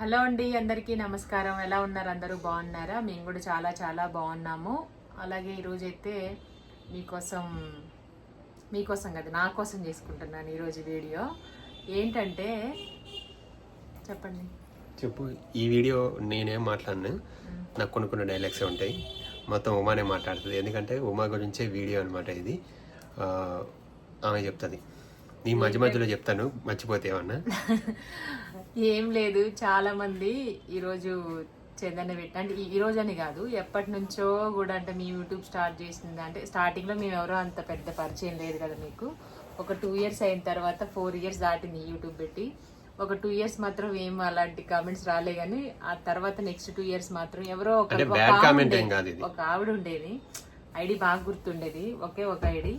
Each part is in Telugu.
హలో అండి అందరికీ నమస్కారం. ఎలా ఉన్నారు? అందరూ బాగున్నారా? మేము కూడా చాలా చాలా బాగున్నాము. అలాగే ఈరోజు అయితే మీకోసం మీకోసం కదా నా కోసం చేసుకుంటున్నాను ఈరోజు వీడియో. ఏంటంటే చెప్పండి. చెప్పు. ఈ వీడియో నేనేం మాట్లాడను. నాకు కొన్ని కొన్ని డైలాగ్స్ ఉంటాయి. మొత్తం ఉమానే మాట్లాడుతుంది. ఎందుకంటే ఉమా గురించే వీడియో అనమాట ఇది. ఆమె చెప్తుంది. నీ మధ్య మధ్యలో చెప్తాను. మర్చిపోతే ఏమన్నా? ఏం లేదు చాలా మంది ఈరోజు చందన పెట్టి అంటే ఈ- ఈ రోజు అని కాదు ఎప్పటి నుంచో కూడా అంటే మీ యూట్యూబ్ స్టార్ట్ చేసింది అంటే స్టార్టింగ్లో మేము ఎవరో అంత పెద్ద పరిచయం లేదు కదా మీకు. ఒక టూ ఇయర్స్ అయిన తర్వాత ఫోర్ ఇయర్స్ దాటింది యూట్యూబ్ పెట్టి. ఒక టూ ఇయర్స్ మాత్రం ఏం అలాంటి కామెంట్స్ రాలే కానీ ఆ తర్వాత నెక్స్ట్ టూ ఇయర్స్ మాత్రం ఎవరో ఒక. ఒక ఆవిడ ఉండేది. ఐడి బాగా గుర్తుండేది ఒకే ఒక ఐడి.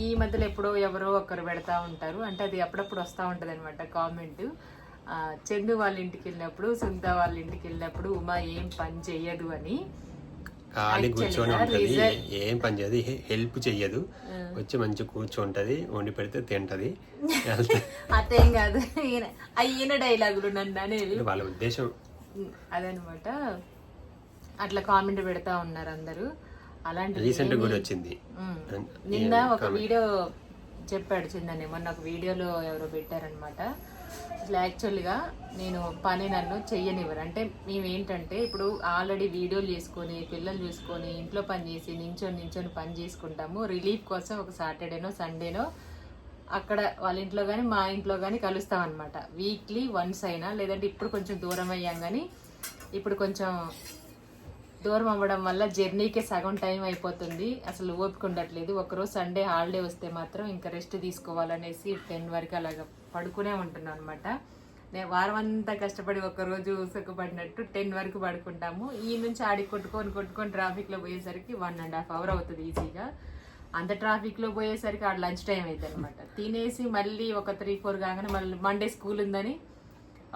ఈ మధ్యలో ఎప్పుడో ఎవరో ఒకరు పెడతా ఉంటారు అంటే అది అప్పుడప్పుడు వస్తూ ఉంటుంది అనమాట కామెంట్. చందు వాళ్ళ ఇంటికి వెళ్ళినప్పుడు సుంత వాళ్ళ ఇంటికి వెళ్ళినప్పుడు ఉమా ఏం పని చెయ్యదు అని ఖాళీ కూర్చొని ఉంటుంది. ఏం పని చేయదు హెల్ప్ చెయ్యదు. వచ్చి మంచి కూర్చుంటది వండి పెడితే తింటది. అదేం కాదు. ఈయన ఈయన డైలాగులు నన్ను అనేవి వాళ్ళ ఉద్దేశం. అదనమాట. అట్లా కామెంట్ పెడతా ఉన్నారు అందరూ. అలాంటి రీసెంట్ కూడా వచ్చింది. నిన్న ఒక వీడియో చెప్పాడు చిందని. మొన్న ఒక వీడియోలో ఎవరో పెట్టారనమాట. అసలు యాక్చువల్గా నేను పని నన్ను చెయ్యనివ్వరు. అంటే మేము ఏంటంటే ఇప్పుడు ఆల్రెడీ వీడియోలు చేసుకొని పిల్లలు చూసుకొని ఇంట్లో పని చేసి నించొని నించొని పని చేసుకుంటాము. రిలీఫ్ కోసం ఒక సాటర్డేనో సండేనో అక్కడ వాళ్ళ ఇంట్లో కానీ మా ఇంట్లో కానీ కలుస్తామన్నమాట వీక్లీ వన్స్ అయినా లేదంటే ఇప్పుడు కొంచెం దూరం అయ్యాం కానీ ఇప్పుడు కొంచెం దూరం అవ్వడం వల్ల జర్నీకే సగం టైం అయిపోతుంది. అసలు ఓపిక ఉండట్లేదు. ఒకరోజు సండే హాలిడే వస్తే మాత్రం ఇంకా రెస్ట్ తీసుకోవాలనేసి టెన్ వరకు అలాగ పడుకునే ఉంటున్నాం అనమాట నేను వారం అంతా కష్టపడి ఒకరోజు సుఖపడినట్టు టెన్ వరకు పడుకుంటాము. ఈ నుంచి ఆడి కొట్టుకొని కొట్టుకొని ట్రాఫిక్లో పోయేసరికి వన్ అండ్ హాఫ్ అవర్ అవుతుంది ఈజీగా. అంత ట్రాఫిక్లో పోయేసరికి ఆడ లంచ్ టైం అవుతుంది అనమాట తినేసి మళ్ళీ ఒక త్రీ ఫోర్ కాగానే మళ్ళీ మండే స్కూల్ ఉందని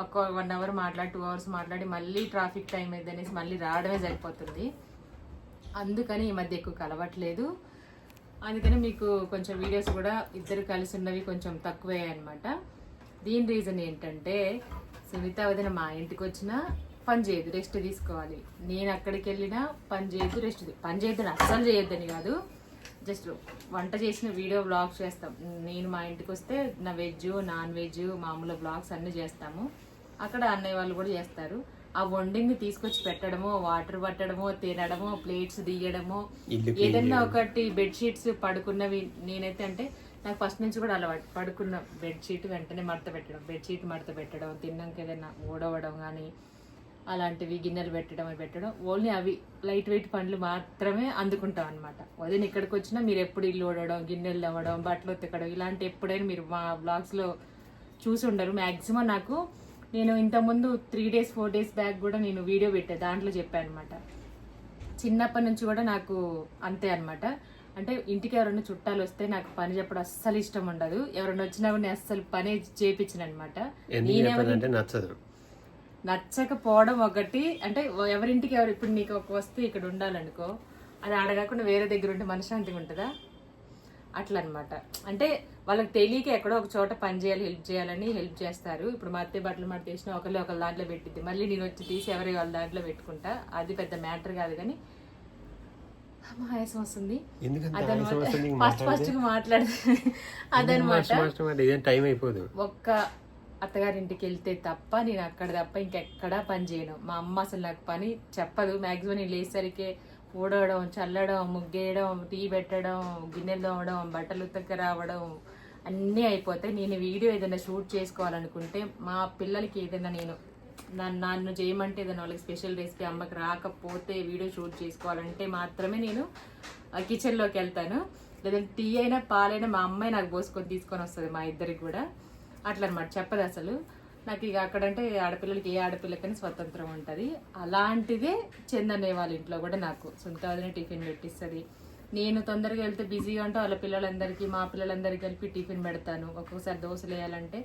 ఒక వన్ అవర్ మాట్లాడి టూ అవర్స్ మాట్లాడి మళ్ళీ ట్రాఫిక్ టైం అయింది అనేసి మళ్ళీ రావడమే సరిపోతుంది. అందుకని ఈ మధ్య ఎక్కువ కలవట్లేదు అందుకని మీకు కొంచెం వీడియోస్ కూడా ఇద్దరు కలిసి ఉన్నవి కొంచెం తక్కువే అనమాట దీని రీజన్ ఏంటంటే సునీత వదిన మా ఇంటికి వచ్చినా పని చేయదు రెస్ట్ తీసుకోవాలి. నేను అక్కడికి వెళ్ళినా పని చేయదు రెస్ట్ పని చేయొద్దని అస్సలు చేయొద్దని కాదు. జస్ట్ వంట చేసిన వీడియో బ్లాగ్స్ చేస్తాం. నేను మా ఇంటికి వస్తే నా వెజ్ నాన్ వెజ్ మామూలు బ్లాగ్స్ అన్నీ చేస్తాము. అక్కడ అన్నయ్య వాళ్ళు కూడా చేస్తారు. ఆ వండింగ్ తీసుకొచ్చి పెట్టడమో వాటర్ పట్టడమో తినడమో ప్లేట్స్ ఇల్లు ఏదన్నా ఒకటి బెడ్షీట్స్ పడుకున్నవి నేనైతే అంటే నాకు ఫస్ట్ నుంచి కూడా అలవాటు. పడుకున్న బెడ్షీట్ వెంటనే మడత పెట్టడం బెడ్షీట్ మడత పెట్టడం తిన్నాక ఏదైనా ఊడవడం కానీ అలాంటివి గిన్నెలు పెట్టడం అవి పెట్టడం ఓన్లీ అవి లైట్ వెయిట్ పనులు మాత్రమే అందుకుంటాం అనమాట వదిన ఇక్కడికి వచ్చినా మీరు ఎప్పుడు ఇల్లు ఓడడం గిన్నెలు అవ్వడం బట్టలు ఉతకడం ఇలాంటి ఎప్పుడైనా మీరు మా బ్లాగ్స్లో చూసి ఉండరు. మ్యాక్సిమం నాకు నేను ఇంతకుముందు three days four days back కూడా నేను వీడియో పెట్టా దాంట్లో చెప్పాను అనమాట చిన్నప్పటి నుంచి కూడా నాకు అంతే అన్నమాట. అంటే ఇంటికి ఎవరైనా చుట్టాలు వస్తే నాకు పని చెప్పడం అస్సలు ఇష్టం ఉండదు. ఎవరైనా వచ్చినా కూడా నేను అస్సలు పనే చేపించిన అనమాట నచ్చదు. నచ్చకపోవడం ఒకటి అంటే ఎవరింటికి ఎవరు ఇప్పుడు నీకు ఒక వస్తువు ఇక్కడ ఉండాలనుకో అది ఆడగాకుండా వేరే దగ్గర ఉంటే మనశ్శాంతిగా ఉంటుందా? అట్లా అనమాట అంటే వాళ్ళకి తెలియక ఎక్కడో ఒక చోట పని చేయాలి హెల్ప్ చేయాలని హెల్ప్ చేస్తారు. ఇప్పుడు మా బట్టలు మాట తీసిన ఒకళ్ళు ఒకళ్ళ దాంట్లో పెట్టిద్ది. మళ్ళీ నేను వచ్చి తీసి ఎవరి వాళ్ళ దాంట్లో పెట్టుకుంటా. అది పెద్ద మ్యాటర్ కాదు కానీ ఆయాసం వస్తుంది. ఫస్ట్ ఫస్ట్ అదనమాట ఒక్క అత్తగారింటికి వెళ్తే తప్ప నేను అక్కడ తప్ప ఇంకెక్కడా పని చేయను. మా అమ్మ అసలు నాకు పని చెప్పదు. మ్యాక్సిమం నేను లేసరికే ఊడవడం చల్లడం ముగ్గేయడం టీ పెట్టడం గిన్నెలు తోమడం బట్టలు ఉతక్క రావడం అన్నీ అయిపోతాయి. నేను వీడియో ఏదైనా షూట్ చేసుకోవాలనుకుంటే మా పిల్లలకి ఏదైనా నేను నన్ను నన్ను చేయమంటే ఏదైనా వాళ్ళకి స్పెషల్ రెసిపీ అమ్మకి రాకపోతే వీడియో షూట్ చేసుకోవాలంటే మాత్రమే నేను ఆ కిచెన్లోకి వెళ్తాను. లేదంటే టీ అయినా పాలైనా మా అమ్మాయి నాకు పోసుకొని తీసుకొని వస్తుంది మా ఇద్దరికి కూడా. అట్లా అనమాట చెప్పదు అసలు నాకు ఇక అక్కడంటే ఆడపిల్లలకి ఏ ఆడపిల్లకైనా స్వతంత్రం ఉంటుంది. అలాంటిదే చందనే వాళ్ళ ఇంట్లో కూడా నాకు. సొంత టిఫిన్ పెట్టిస్తుంది. నేను తొందరగా వెళ్తే బిజీగా ఉంటే వాళ్ళ పిల్లలందరికీ మా పిల్లలందరికీ కలిపి టిఫిన్ పెడతాను. ఒక్కొక్కసారి దోశలు వేయాలంటే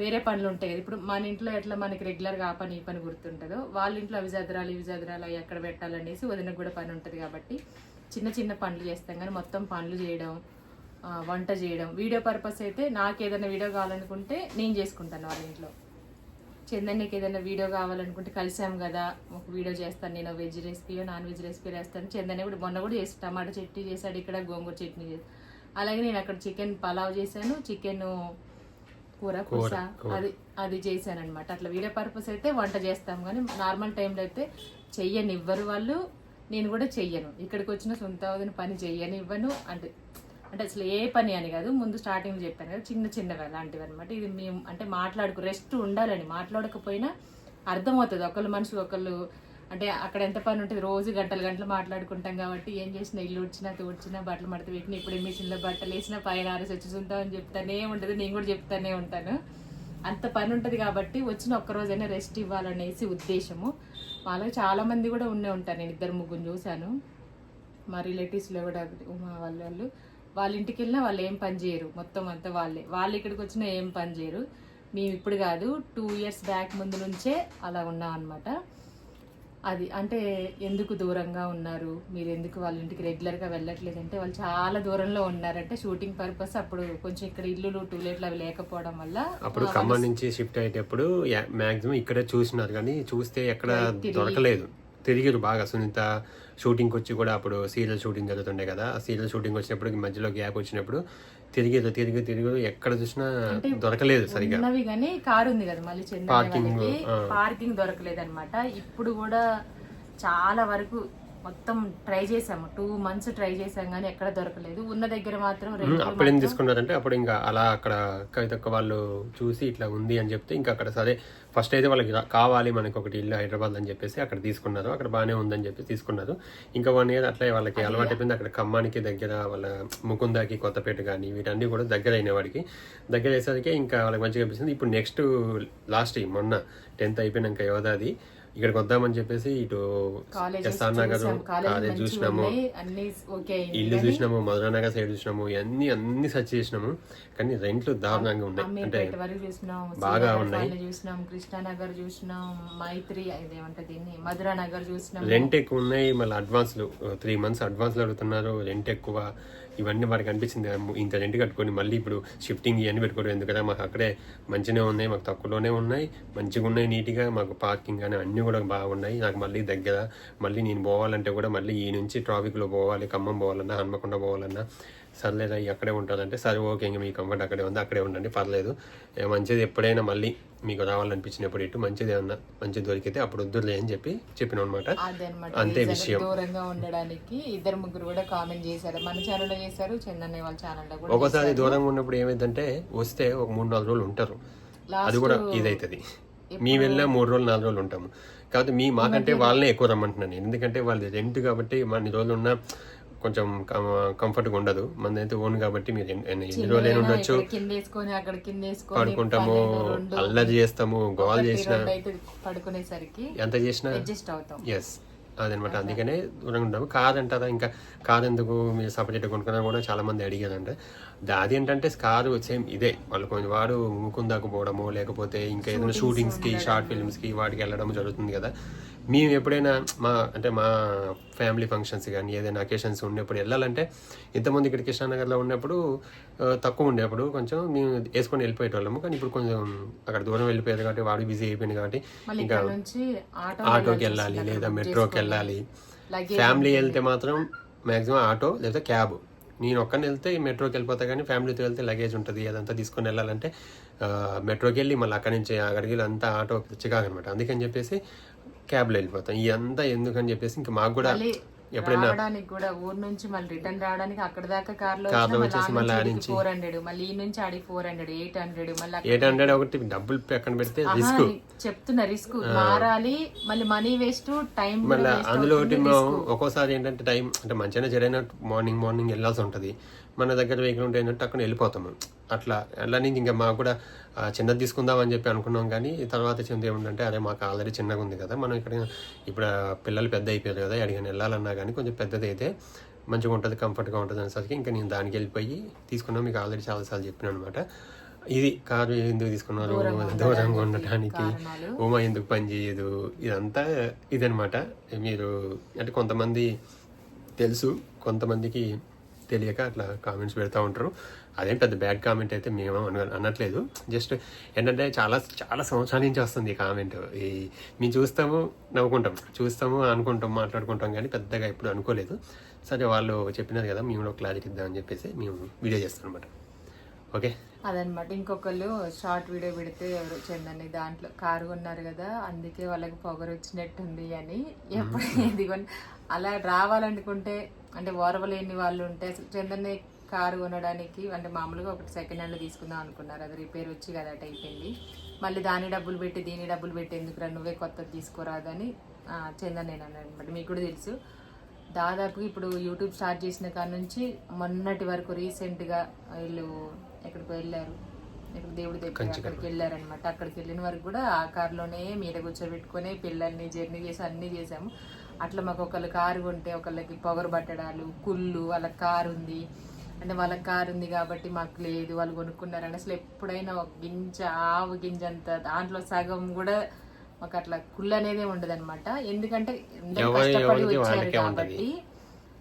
వేరే పనులు ఉంటాయి కదా. ఇప్పుడు మన ఇంట్లో ఎట్లా మనకి రెగ్యులర్గా ఆ పని ఈ పని గుర్తుంటుందో వాళ్ళ ఇంట్లో అవి చదరాలు ఇవి చదరాలి అవి ఎక్కడ పెట్టాలనేసి వదినకు కూడా పని ఉంటుంది కాబట్టి చిన్న చిన్న పనులు చేస్తాం. కానీ మొత్తం పనులు చేయడం వంట చేయడం. వీడియో పర్పస్ అయితే నాకు ఏదైనా వీడియో కావాలనుకుంటే నేను చేసుకుంటాను వాళ్ళ ఇంట్లో. చందన్నికి ఏదైనా వీడియో కావాలనుకుంటే కలిసాం కదా ఒక వీడియో చేస్తాను నేను veg recipe non veg recipe వేస్తాను. చందన్ కూడా మొన్న కూడా చేసి టమాటా చట్నీ చేశాడు ఇక్కడ గోంగూర చట్నీ చేసి. అలాగే నేను అక్కడ చికెన్ పలావ్ చేశాను చికెన్ కూర కూర అది అది చేశాను అనమాట అట్లా వీడియో పర్పస్ అయితే వంట చేస్తాం. కానీ నార్మల్ టైంలో అయితే చెయ్యని ఇవ్వరు వాళ్ళు. నేను కూడా చెయ్యను. ఇక్కడికి వచ్చిన సొంత వదిన పని చెయ్యని ఇవ్వను అంటే అంటే అసలు ఏ పని అని కాదు ముందు స్టార్టింగ్ చెప్పాను కదా చిన్న చిన్నవి అలాంటివి అనమాట ఇది మేము అంటే మాట్లాడుకు రెస్ట్ ఉండాలని మాట్లాడకపోయినా అర్థమవుతుంది. ఒకళ్ళు మనిషి ఒకళ్ళు అంటే అక్కడ ఎంత పని ఉంటుంది రోజు గంటలు గంటలు మాట్లాడుకుంటాం కాబట్టి ఏం చేసినా ఇల్లు ఉడిచినా తోడ్చినా బట్టలు మడత పెట్టినా ఇప్పుడు మిషన్లో బట్టలు వేసినా పైన ఆరేసి వచ్చి అని చెప్తానే ఉంటుంది. నేను కూడా చెప్తానే ఉంటాను. అంత పని ఉంటుంది కాబట్టి వచ్చిన ఒక్కరోజైనా రెస్ట్ ఇవ్వాలనేసి ఉద్దేశము. వాళ్ళకి చాలామంది కూడా ఉండే ఉంటారు. నేను ఇద్దరు ముగ్గురు చూశాను. మా రిలేటివ్స్లో కూడా మా వాళ్ళ వాళ్ళు. వాళ్ళ ఇంటికి వెళ్ళినా వాళ్ళు ఏం పని చేయరు. మొత్తం అంతా వాళ్ళే. వాళ్ళు ఇక్కడికి వచ్చినా ఏం పని చేయరు. మేము ఇప్పుడు కాదు టూ ఇయర్స్ బ్యాక్ ముందు నుంచే అలా ఉన్నాం అనమాట అది అంటే ఎందుకు దూరంగా ఉన్నారు? మీరు ఎందుకు వాళ్ళ ఇంటికి రెగ్యులర్గా వెళ్ళట్లేదు అంటే వాళ్ళు చాలా దూరంలో ఉన్నారంటే షూటింగ్ పర్పస్ అప్పుడు కొంచెం ఇక్కడ ఇల్లులు టూలెట్లు అవి లేకపోవడం వల్ల అప్పుడు ఖమ్మం నుంచి షిఫ్ట్ అయ్యేటప్పుడు మాక్సిమం ఇక్కడే చూసినారు కానీ చూస్తే ఎక్కడ దొరకలేదు. తిరిగిరు బాగా. సునీత షూటింగ్కి వచ్చి కూడా అప్పుడు సీరియల్ షూటింగ్ జరుగుతుండే కదా. ఆ సీరియల్ షూటింగ్ వచ్చినప్పుడు మధ్యలో గ్యాప్ వచ్చినప్పుడు తిరిగిరు తిరిగి తిరిగి ఎక్కడ చూసినా దొరకలేదు సరిగా ఉన్నవి కానీ కారు ఉంది కదా మళ్ళీ వాళ్ళకి పార్కింగ్ దొరకలేదు అనమాట ఇప్పుడు కూడా చాలా వరకు మొత్తం ట్రై చేసాము టూ మంత్స్ ట్రై చేసాం కానీ ఎక్కడ దొరకలేదు. ఉన్న దగ్గర మాత్రం అప్పుడు ఏం తీసుకున్నారంటే అప్పుడు ఇంకా అలా అక్కడ కవితక్క వాళ్ళు చూసి ఇట్లా ఉంది అని చెప్తే ఇంకా అక్కడ సరే ఫస్ట్ అయితే వాళ్ళకి కావాలి మనకి ఒకటి ఇల్లు హైదరాబాద్ అని చెప్పేసి అక్కడ తీసుకున్నారు. అక్కడ బాగానే ఉందని చెప్పి తీసుకున్నారు. ఇంకా వన్ ఇయర్ అట్లా వాళ్ళకి అలవాటు అయిపోయింది. అక్కడ ఖమ్మానికి దగ్గర వాళ్ళ ముకుందాకి కొత్తపేట కానీ వీటన్నీ కూడా దగ్గర అయిన వాడికి. దగ్గర అయ్యేసరికి ఇంకా వాళ్ళకి మంచిగా అనిపిస్తుంది. ఇప్పుడు నెక్స్ట్ లాస్ట్ మొన్న టెన్త్ అయిపోయినాక యోధాది. ఇక్కడికి వద్దామని చెప్పేసి ఇటు ఎస్ఆర్ నగర్ కాలేజ్ చూసినాము. ఇల్లు చూసినాము మధురానగర్ సైడ్ చూసినాము అన్ని అన్ని సెర్చ్ చేసినాము. కానీ రెంట్లు దారుణంగా ఉన్నాయి. అంటే బాగా ఉన్నాయి. చూసినాం కృష్ణానగర్ చూసినాం మైత్రి దీన్ని? మధురా నగర్ చూసినాం రెంట్ ఎక్కువ ఉన్నాయి. మళ్ళీ అడ్వాన్స్లు త్రీ మంత్స్ అడ్వాన్స్లు అడుగుతున్నారు. రెంట్ ఎక్కువ. ఇవన్నీ వాడికి అనిపించింది. ఇంత రెంట్ కట్టుకొని మళ్ళీ ఇప్పుడు షిఫ్టింగ్ ఇవన్నీ పెట్టుకోవడం ఎందుకంటే మాకు అక్కడే మంచిగా ఉన్నాయి మాకు తక్కువలోనే ఉన్నాయి మంచిగా ఉన్నాయి నీట్గా మాకు పార్కింగ్ కానీ అన్నీ కూడా బాగున్నాయి. నాకు మళ్ళీ దగ్గర మళ్ళీ నేను పోవాలంటే కూడా మళ్ళీ ఈ నుంచి ట్రాఫిక్లో పోవాలి ఖమ్మం పోవాలన్నా హన్మకొండ పోవాలన్నా. సర్లేదా అక్కడే ఉంటుందంటే సరే ఓకే ఇంకా మీ కంఫర్ట్ అక్కడే ఉంది అక్కడే ఉండండి పర్లేదు. మంచిది ఎప్పుడైనా మళ్ళీ మీకు రావాలనిపించినప్పుడు ఇటు మంచిది ఏమన్నా మంచిది దొరికితే అప్పుడు వద్దులే అని చెప్పి చెప్పినాం అనమాట అంతే విషయం. దూరంగా ఉండడానికి ఇద్దరు ముగ్గురు కూడా కామెంట్ చేశారు. మన ఛానల్లో చేశారు చందన్న వాళ్ళ ఛానల్లో కూడా ఒక్కోసారి దూరంగా ఉన్నప్పుడు ఏమైందంటే వస్తే ఒక మూడు నాలుగు రోజులు ఉంటారు. అది కూడా ఇదైతుంది. మీ వెళ్ళా మూడు రోజులు నాలుగు రోజులు ఉంటాము. కాబట్టి మీ మాకంటే వాళ్ళనే ఎక్కువ రమ్మంటున్నాను నేను. ఎందుకంటే వాళ్ళు రెంట్ కాబట్టి మన రోజులు ఉన్నా కొంచెం కంఫర్ట్గా ఉండదు. మనదైతే ఓన్ కాబట్టి మీరు ఎన్ని రోజులు ఉండొచ్చు. కింద కింద పడుకుంటాము అల్లరి చేస్తాము గోల్ చేసిన పడుకునేసరికి ఎంత చేసినా ఎస్ అదనమాట. అందుకనే దూరంగా ఉంటాము. కార్ అంటారా ఇంకా కార్ ఎందుకు మీరు సపరేట్గా కొనుక్కున్నా కూడా చాలా మంది అడిగారంటే. అది ఏంటంటే కారు సేమ్ ఇదే. వాళ్ళు కొంచెం వాడు ముకుందాకు పోవడము లేకపోతే ఇంకా ఏదైనా షూటింగ్స్కి షార్ట్ ఫిల్మ్స్కి వాటికి వెళ్ళడం జరుగుతుంది కదా. మేము ఎప్పుడైనా మా అంటే మా ఫ్యామిలీ ఫంక్షన్స్ కానీ ఏదైనా అకేషన్స్ ఉన్నప్పుడు వెళ్ళాలంటే ఇంతమంది ఇక్కడ కృష్ణానగర్లో ఉన్నప్పుడు తక్కువ ఉండేప్పుడు కొంచెం మేము వేసుకొని వెళ్ళిపోయేటోళ్ళము. కానీ ఇప్పుడు కొంచెం అక్కడ దూరం వెళ్ళిపోయారు కాబట్టి వాడు బిజీ అయిపోయింది కాబట్టి ఆటో ఆటోకి వెళ్ళాలి లేదా మెట్రోకి వెళ్ళాలి. ఫ్యామిలీ వెళ్తే మాత్రం మాక్సిమం ఆటో లేదా క్యాబ్ నేను ఒక్కని వెళ్తే మెట్రోకి వెళ్ళిపోతా కానీ ఫ్యామిలీతో వెళ్తే లగేజ్ ఉంటుంది అదంతా తీసుకొని వెళ్ళాలంటే మెట్రోకి వెళ్ళి మళ్ళీ అక్కడి నుంచి అక్కడికి వెళ్ళి అంతా ఆటో చికాకు అనమాట అందుకని చెప్పేసి క్యాబ్లో వెళ్ళిపోతాం. ఇదంతా ఎందుకని చెప్పేసి ఇంకా మాకు కూడా ఎప్పుడైనా రావడానికి కూడా ఊరు నుంచి మళ్ళీ రిటర్న్ రావడానికి అక్కడ దాకా కార్లో వచ్చేసి మళ్ళీ ఆడించి ఫోర్ హండ్రెడ్ మళ్ళీ ఈ నుంచి ఆడి ఫోర్ హండ్రెడ్ ఎయిట్ హండ్రెడ్ మళ్ళీ ఎయిట్ హండ్రెడ్ ఒకటి డబ్బులు పక్కన పెడితే రిస్క్. చెప్తున్నా రిస్క్. మారాలి మళ్ళీ మనీ వేస్ట్ టైం మళ్ళీ అందులో ఒకటి ఒక్కోసారి ఏంటంటే టైం అంటే మంచిగానే జరిగిన మార్నింగ్ మార్నింగ్ వెళ్ళాల్సి ఉంటుంది. మన దగ్గర వెహికల్ ఉంటే ఏంటంటే అక్కడ వెళ్ళిపోతాము అట్లా అట్లా నుంచి ఇంకా మాకు కూడా చిన్నది తీసుకుందాం అని చెప్పి అనుకున్నాం కానీ తర్వాత చిన్నది ఏముందంటే అదే మాకు ఆల్రెడీ చిన్నగా ఉంది కదా మనం ఇక్కడ ఇప్పుడు పిల్లలు పెద్ద అయిపోయారు కదా ఎక్కడికైనా వెళ్ళాలన్నా కానీ కొంచెం పెద్దది అయితే మంచిగా ఉంటుంది కంఫర్ట్గా ఉంటుంది అనేసరికి ఇంకా నేను దానికి వెళ్ళిపోయి తీసుకున్నాం. మీకు ఆల్రెడీ చాలాసార్లు చెప్పినాను అనమాట ఇది కారు ఎందుకు తీసుకున్నారు? దూరంగా ఉండటానికి. ఉమా ఎందుకు పని చేయదు? ఇదంతా ఇదనమాట మీరు అంటే కొంతమంది తెలుసు కొంతమందికి తెలియక అట్లా కామెంట్స్ పెడతా ఉంటారు. అదేం పెద్ద బ్యాడ్ కామెంట్ అయితే మేము అనట్లేదు. జస్ట్ ఏంటంటే చాలా చాలా సంవత్సరాల నుంచి వస్తుంది ఈ కామెంట్ ఈ మేము చూస్తాము నవ్వుకుంటాం. చూస్తాము అనుకుంటాం మాట్లాడుకుంటాం కానీ పెద్దగా ఎప్పుడు అనుకోలేదు. సరే వాళ్ళు చెప్పినారు కదా మేము క్లారిటీ ఇద్దామని చెప్పేసి మేము వీడియో చేస్తాం అనమాట ఓకే అదనమాట. ఇంకొకళ్ళు షార్ట్ వీడియో పెడితే ఎవరు చందని దాంట్లో కారు కొన్నారు కదా అందుకే వాళ్ళకి పొగరు వచ్చినట్టుంది అని ఎప్పుడు అలా రావాలనుకుంటే అంటే ఓరవలేని వాళ్ళు ఉంటే అసలు చందన్ని కారు కొనడానికి అంటే మామూలుగా ఒకటి సెకండ్ హ్యాండ్ తీసుకుందాం అనుకున్నారు. అది రిపేర్ వచ్చి కదా అయిపోయింది. మళ్ళీ దాని డబ్బులు పెట్టి దీని డబ్బులు పెట్టి ఎందుకురా నువ్వే కొత్తది తీసుకోరాదని చందన్ నేను అనమాట మీకు కూడా తెలుసు. దాదాపు ఇప్పుడు యూట్యూబ్ స్టార్ట్ చేసిన కాడ నుంచి మొన్నటి వరకు రీసెంట్గా వీళ్ళు ఎక్కడికి వెళ్ళారు. ఇక్కడ దేవుడి దగ్గర అక్కడికి వెళ్ళారనమాట అక్కడికి వెళ్ళిన వరకు కూడా ఆ కార్లోనే మీద కూర్చోబెట్టుకొని పిల్లల్ని జర్నీ చేసి అన్నీ చేసాము అట్లా మాకు ఒకళ్ళు కారు కొంటే ఒకళ్ళకి పొగరు పట్టడాలు కుళ్ళు వాళ్ళకి కారు ఉంది. అంటే వాళ్ళకి కారు ఉంది కాబట్టి మాకు లేదు వాళ్ళు కొనుక్కున్నారని అసలు ఎప్పుడైనా ఒక గింజ ఆవు గింజ అంత దాంట్లో సగం కూడా మాకు అట్లా కుళ్ళు అనేది ఉండదు అనమాట ఎందుకంటే అందరూ కష్టపడి వచ్చారు. కాబట్టి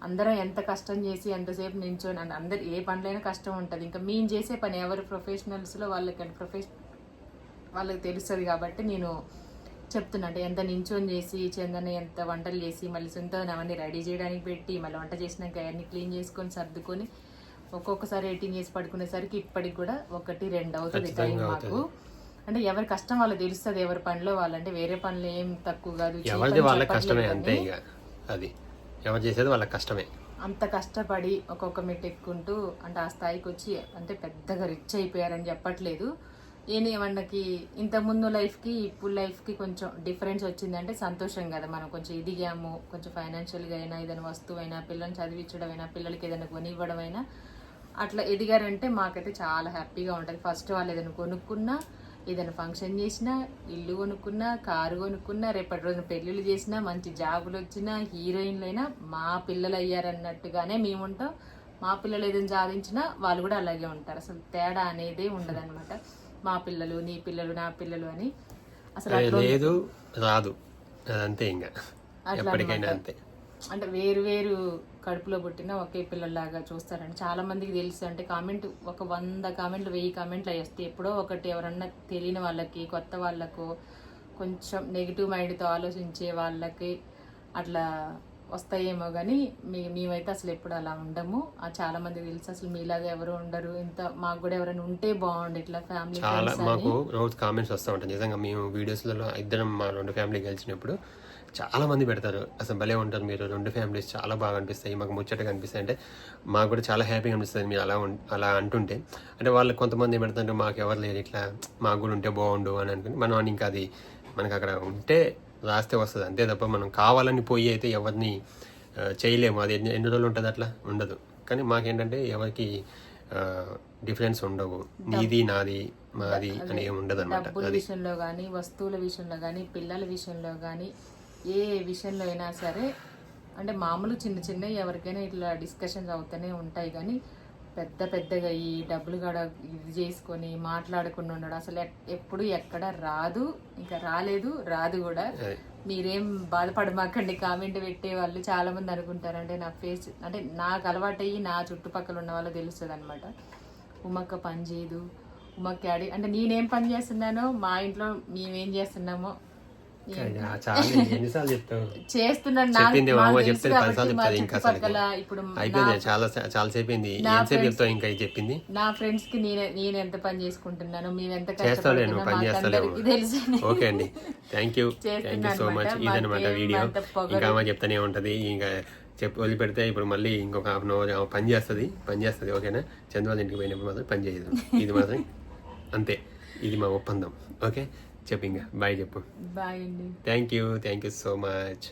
అందరం ఎంత కష్టం చేసి ఎంతసేపు నించొని అన్- అందరు ఏ పనులైనా కష్టం ఉంటుంది. ఇంకా మేము చేసే పని ఎవరు ప్రొఫెషనల్స్లో వాళ్ళకి ప్రొఫెషన్ వాళ్ళకి తెలుస్తుంది కాబట్టి నేను చెప్తున్నా. అంటే ఎంత నించొని చేసి చందన ఎంత వంటలు చేసి మళ్ళీ సొంత అవన్నీ రెడీ చేయడానికి పెట్టి మళ్ళీ వంట చేసినాక అవన్నీ క్లీన్ చేసుకొని సర్దుకొని ఒక్కొక్కసారి ఎడిటింగ్ చేసి పడుకునేసరికి ఇప్పటికి కూడా ఒకటి రెండు అవుతుంది టైం మాకు. అంటే ఎవరి కష్టం వాళ్ళు తెలుస్తుంది. ఎవరి పనిలో వాళ్ళంటే వేరే పనులు ఏం తక్కువ కాదు. కష్టమే అంతే అది. ఎవరు చేసేది వాళ్ళకి కష్టమే. అంత కష్టపడి ఒక్కొక్క మెట్టు ఎక్కుంటూ అంటే ఆ స్థాయికి వచ్చి అంటే పెద్దగా రిచ్ అయిపోయారని చెప్పట్లేదు. ఏని వాళ్ళకి ఇంతకుముందు లైఫ్కి ఇప్పుడు లైఫ్కి కొంచెం డిఫరెన్స్ వచ్చిందంటే సంతోషం కదా. మనం కొంచెం ఎదిగాము కొంచెం ఫైనాన్షియల్గా అయినా ఏదైనా వస్తువు అయినా పిల్లల్ని చదివించడం అయినా పిల్లలకి ఏదైనా కొనివ్వడం అయినా అట్లా ఎదిగారంటే మాకైతే చాలా హ్యాపీగా ఉంటుంది. ఫస్ట్ వాళ్ళు ఏదైనా కొనుక్కున్నా ఏదైనా ఫంక్షన్ చేసినా ఇల్లు కొనుక్కున్నా కారు కొనుక్కున్నా రేపటి రోజున పెళ్ళిళ్ళు చేసినా మంచి జాబులు వచ్చినా హీరోయిన్లు అయినా మా పిల్లలు అయ్యారన్నట్టుగానే మేము ఉంటాం. మా పిల్లలు ఏదైనా సాధించినా వాళ్ళు కూడా అలాగే ఉంటారు. అసలు తేడా అనేదే ఉండదన్నమాట. మా పిల్లలు నీ పిల్లలు నా పిల్లలు అని. అసలు లేదు రాదు. అదంతే ఇంకా ఎప్పటికైనా. అంతే. అంటే వేరు వేరు కడుపులో పుట్టిన ఒకే పిల్లల్లాగా చూస్తారండి. చాలా మందికి తెలుసు అంటే కామెంట్ ఒక వంద కామెంట్లు వెయ్యి కామెంట్లు అవి వస్తాయి. ఎప్పుడో ఒకటి ఎవరన్నా తెలియని వాళ్ళకి కొత్త వాళ్ళకు కొంచెం నెగిటివ్ మైండ్తో ఆలోచించే వాళ్ళకి అట్లా వస్తాయేమో కానీ మీ మేమైతే అసలు ఎప్పుడు అలా ఉండము. ఆ చాలా మందికి తెలుసు అసలు మీలాగా ఎవరు ఉండరు. ఇంత మాకు కూడా ఎవరైనా ఉంటే బాగుండు ఇట్లా ఫ్యామిలీ చాలా మాకు రోజు కామెంట్స్ వస్తూ ఉంటాయి. నిజంగా మేము వీడియోస్లలో ఇద్దరం మా రెండు ఫ్యామిలీ కలిసినప్పుడు చాలా మంది పెడతారు. అసలు భలే ఉంటారు మీరు. రెండు ఫ్యామిలీస్ చాలా బాగా అనిపిస్తాయి. మాకు ముచ్చటగా అనిపిస్తాయి. అంటే మాకు కూడా చాలా హ్యాపీగా అనిపిస్తుంది మీరు అలా అలా అంటుంటే. అంటే వాళ్ళు కొంతమంది ఏం పెడతారు మాకు ఎవరు లేరు. ఇట్లా మాకు కూడా ఉంటే బాగుండు అని అనుకుని మనం అని ఇంకా అది మనకు అక్కడ ఉంటే రాస్తే వస్తుంది. అంతే తప్ప మనం కావాలని పోయి అయితే ఎవరిని చేయలేము. అది ఎన్ని ఎన్ని రోజులు ఉంటుంది అట్లా? ఉండదు. కానీ మాకేంటంటే ఎవరికి డిఫరెన్స్ ఉండవు. నీది నాది మాది అని ఏమి ఉండదు అనమాట విషయంలో కానీ వస్తువుల విషయంలో కానీ పిల్లల విషయంలో కానీ ఏ విషయంలో అయినా సరే అంటే మామూలు చిన్న చిన్న ఎవరికైనా ఇట్లా డిస్కషన్స్ అవుతూనే ఉంటాయి కానీ పెద్ద పెద్దగా ఈ డబ్బులు కూడా ఇది చేసుకొని మాట్లాడకుండా ఉండడం అసలు ఎప్పుడు ఎక్కడ రాదు ఇంకా రాలేదు రాదు కూడా. మీరేం బాధపడమాకండి. కామెంట్ పెట్టే వాళ్ళు చాలా మంది అనుకుంటారు. అంటే నా ఫేస్ అంటే నాకు అలవాటయ్యి నా చుట్టుపక్కల ఉన్న వాళ్ళు తెలుస్తుంది అనమాట ఉమ్మక్క పని చేయదు ఉమ్మక్క అంటే నేనేం పని చేస్తున్నానో మా ఇంట్లో మేమేం చేస్తున్నామో ఎన్నిసార్లు చెప్తావు చెప్పింది చెప్తే పదిసార్లు చెప్తుంది ఇంకా ఇప్పుడు అయిపోయింది చాలా ఎంతసేపు చెప్తావు ఇంకా చెప్పింది? నా ఫ్రెండ్స్కి నేను నేను ఎంత పని చేసుకుంటున్నాను? మేము ఎంత పని ఓకే అండి. Thank you thank you so much ఇదనమాట వీడియో. ఇంకా అమ్మ చెప్తానే ఉంటుంది. ఇంకా చెప్పి వదిలిపెడితే ఇప్పుడు మళ్ళీ ఇంకొక హాఫ్ అన్ అవర్ పని చేస్తుంది. పని చేస్తుంది ఓకేనా? చంద్రబాబు ఇంటికి పోయినప్పుడు మాత్రం పని చేయదు. ఇది మాత్రం అంతే. ఇది మా ఒప్పందం. ఓకే? చెప్పు ఇంకా బాయ్ చెప్పు బాయ్ అండి thank you thank you so much